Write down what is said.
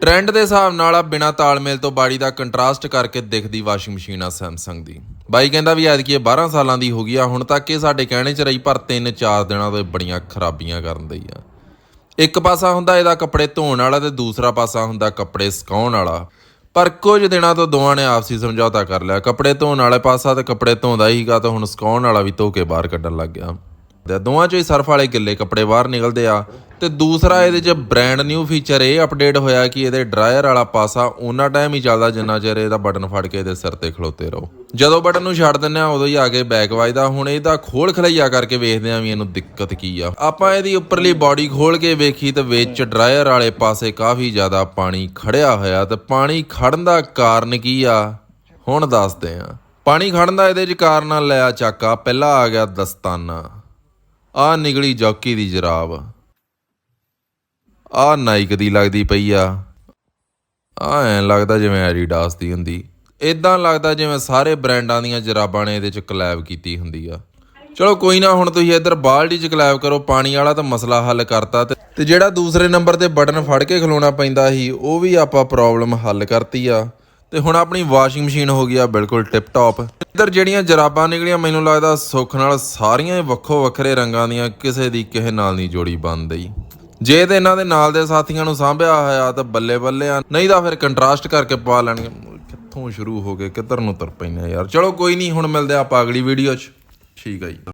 Trend ਦੇ ਹਿਸਾਬ ਨਾਲ ਆ ਬਿਨਾ ਤਾਲਮੇਲ ਤੋਂ ਬਾਡੀ ਦਾ ਕੰਟਰਾਸਟ ਕਰਕੇ ਦਿਖਦੀ ਵਾਸ਼ਿੰਗ ਮਸ਼ੀਨ ਆ ਸੈਮਸੰਗ ਦੀ। ਬਾਈ ਕਹਿੰਦਾ ਵੀ ਐਤਕੀ ਇਹ 12 ਸਾਲਾਂ ਦੀ ਹੋ ਗਈ ਆ, ਹੁਣ ਤੱਕ ਇਹ ਸਾਡੇ ਕਹਿਣੇ ਚ ਰਹੀ ਪਰ 3-4 ਦਿਨਾਂ ਤੋਂ ਇਹ ਬੜੀਆਂ ਖਰਾਬੀਆਂ ਕਰਨ ਦਈ ਆ। ਇੱਕ ਪਾਸਾ ਹੁੰਦਾ ਇਹਦਾ ਕੱਪੜੇ ਧੋਣ ਵਾਲਾ ਤੇ ਦੂਸਰਾ ਪਾਸਾ ਹੁੰਦਾ ਕੱਪੜੇ ਸੁਕਾਉਣ ਵਾਲਾ। ਪਰ ਕੁਝ ਦਿਨਾਂ ਤੋਂ ਦੋਵਾਂ ਨੇ ਆਪਸੀ ਸਮਝੌਤਾ ਕਰ ਲਿਆ, ਕੱਪੜੇ ਧੋਣ ਵਾਲੇ ਪਾਸਾ ਤੇ ਕੱਪੜੇ ਧੋਂਦਾ ਹੀਗਾ ਤਾਂ ਹੁਣ ਸੁਕਾਉਣ ਵਾਲਾ ਵੀ ਧੋ ਕੇ ਬਾਹਰ ਕੱਢਣ ਲੱਗ ਗਿਆ। ਤੇ ਦੋਵਾਂ ਚੋਂ ਹੀ ਸਰਫ ਵਾਲੇ ਗਿੱਲੇ ਕੱਪੜੇ ਬਾਹਰ ਨਿਕਲਦੇ ਆ। ਤੇ ਦੂਸਰਾ ਇਹਦੇ 'ਚ ਬ੍ਰਾਂਡ ਨਿਊ ਫੀਚਰ ਇਹ ਅਪਡੇਟ ਹੋਇਆ ਕਿ ਇਹਦੇ ਡਰਾਇਰ ਵਾਲਾ ਪਾਸਾ ਉਹਨਾਂ ਟਾਈਮ ਹੀ ਚੱਲਦਾ ਜਿੰਨਾ ਚਿਰ ਇਹਦਾ ਬਟਨ ਫੜ ਕੇ ਇਹਦੇ ਸਿਰ ਤੇ ਖਲੋਤੇ ਰਹੋ। ਜਦੋਂ ਬਟਨ ਨੂੰ ਛੱਡ ਦਿੰਦੇ ਆ, ਉਦੋਂ ਹੀ ਆ ਕੇ ਬੈਕ ਵੱਜਦਾ। ਹੁਣ ਇਹਦਾ ਖੋਲ ਖਲਈਆ ਕਰਕੇ ਵੇਖਦੇ ਆ ਵੀ ਇਹਨੂੰ ਦਿੱਕਤ ਕੀ ਆ। ਆਪਾਂ ਇਹਦੀ ਉੱਪਰਲੀ ਬਾਡੀ ਖੋਲ ਕੇ ਵੇਖੀ ਤੇ ਵਿੱਚ ਡਰਾਇਰ ਵਾਲੇ ਪਾਸੇ ਕਾਫੀ ਜ਼ਿਆਦਾ ਪਾਣੀ ਖੜਿਆ ਹੋਇਆ ਤੇ ਪਾਣੀ ਖੜਨ ਦਾ ਕਾਰਨ ਕੀ ਆ, ਹੁਣ ਦੱਸਦੇ ਆ। ਪਾਣੀ ਖੜਨ ਦਾ ਇਹਦੇ 'ਚ ਕਾਰਨ ਲਿਆ ਚਾਕਾ, ਪਹਿਲਾ ਆ ਗਿਆ ਦਸਤਾਨਾ। ਆ ਨਿਗਲੀ ਜੌਕੀ ਦੀ ਜਰਾਬ। ਆ ਨਾਈਕ ਦੀ ਲੱਗਦੀ ਪਈ ਆ। ਆ ਐਂ ਲੱਗਦਾ ਜਿਵੇਂ ਐਡੀਡਾਸ ਦੀ ਹੁੰਦੀ। ਇਦਾਂ ਲੱਗਦਾ ਜਿਵੇਂ ਸਾਰੇ ਬ੍ਰਾਂਡਾਂ ਦੀਆਂ ਜਰਾਬਾਂ ਨੇ ਇਹਦੇ 'ਚ ਕਲੈਬ ਕੀਤੀ ਹੁੰਦੀ ਆ। ਚਲੋ ਕੋਈ ਨਾ, ਹੁਣ ਤੁਸੀਂ ਇੱਧਰ ਬਾਲਟੀ 'ਚ ਕਲੈਬ ਕਰੋ, ਪਾਣੀ ਵਾਲਾ ਤਾਂ ਮਸਲਾ ਹੱਲ ਕਰਤਾ ਤੇ ਤੇ ਜਿਹੜਾ ਦੂਸਰੇ ਨੰਬਰ ਤੇ ਬਟਨ ਫੜ ਕੇ ਖਲੋਣਾ ਪੈਂਦਾ ਸੀ, ਉਹ ਵੀ ਆਪਾਂ ਪ੍ਰੋਬਲਮ ਹੱਲ ਕਰਤੀ ਆ। ਤੇ ਹੁਣ ਆਪਣੀ ਵਾਸ਼ਿੰਗ ਮਸ਼ੀਨ ਹੋ ਗਈ ਆ ਬਿਲਕੁਲ ਟਿਪ ਟਾਪ ਇੱਧਰ ਜਿਹੜੀਆਂ ਜਰਾਬਾਂ ਨਿਕਲੀਆਂ, ਮੈਨੂੰ ਲੱਗਦਾ ਸੁੱਖ ਨਾਲ ਸਾਰੀਆਂ ਵੱਖੋ ਵੱਖਰੇ ਰੰਗਾਂ ਦੀਆਂ ਕਿਸੇ ਦੀ ਕਿਸੇ ਨਾਲ ਨਹੀਂ ਜੋੜੀ ਬਣਦੀ ਜੇ ਤੇ ਇਹਨਾਂ ਦੇ ਨਾਲ ਦੇ ਸਾਥੀਆਂ ਨੂੰ ਸਾਂਭਿਆ ਹੋਇਆ ਤਾਂ ਬੱਲੇ ਬੱਲੇ ਆ, ਨਹੀਂ ਤਾਂ ਫਿਰ ਕੰਟਰਾਸਟ ਕਰਕੇ ਪਾ ਲੈਣਗੇ। ਕਿੱਥੋਂ ਸ਼ੁਰੂ ਹੋ ਗਏ, ਕਿੱਧਰ ਨੂੰ ਤੁਰ ਪੈਨੇ ਯਾਰ। ਚਲੋ ਕੋਈ ਨਹੀਂ, ਹੁਣ ਮਿਲਦੇ ਆ ਆਪਾਂ ਅਗਲੀ ਵੀਡੀਓ 'ਚ। ਠੀਕ ਆ ਜੀ।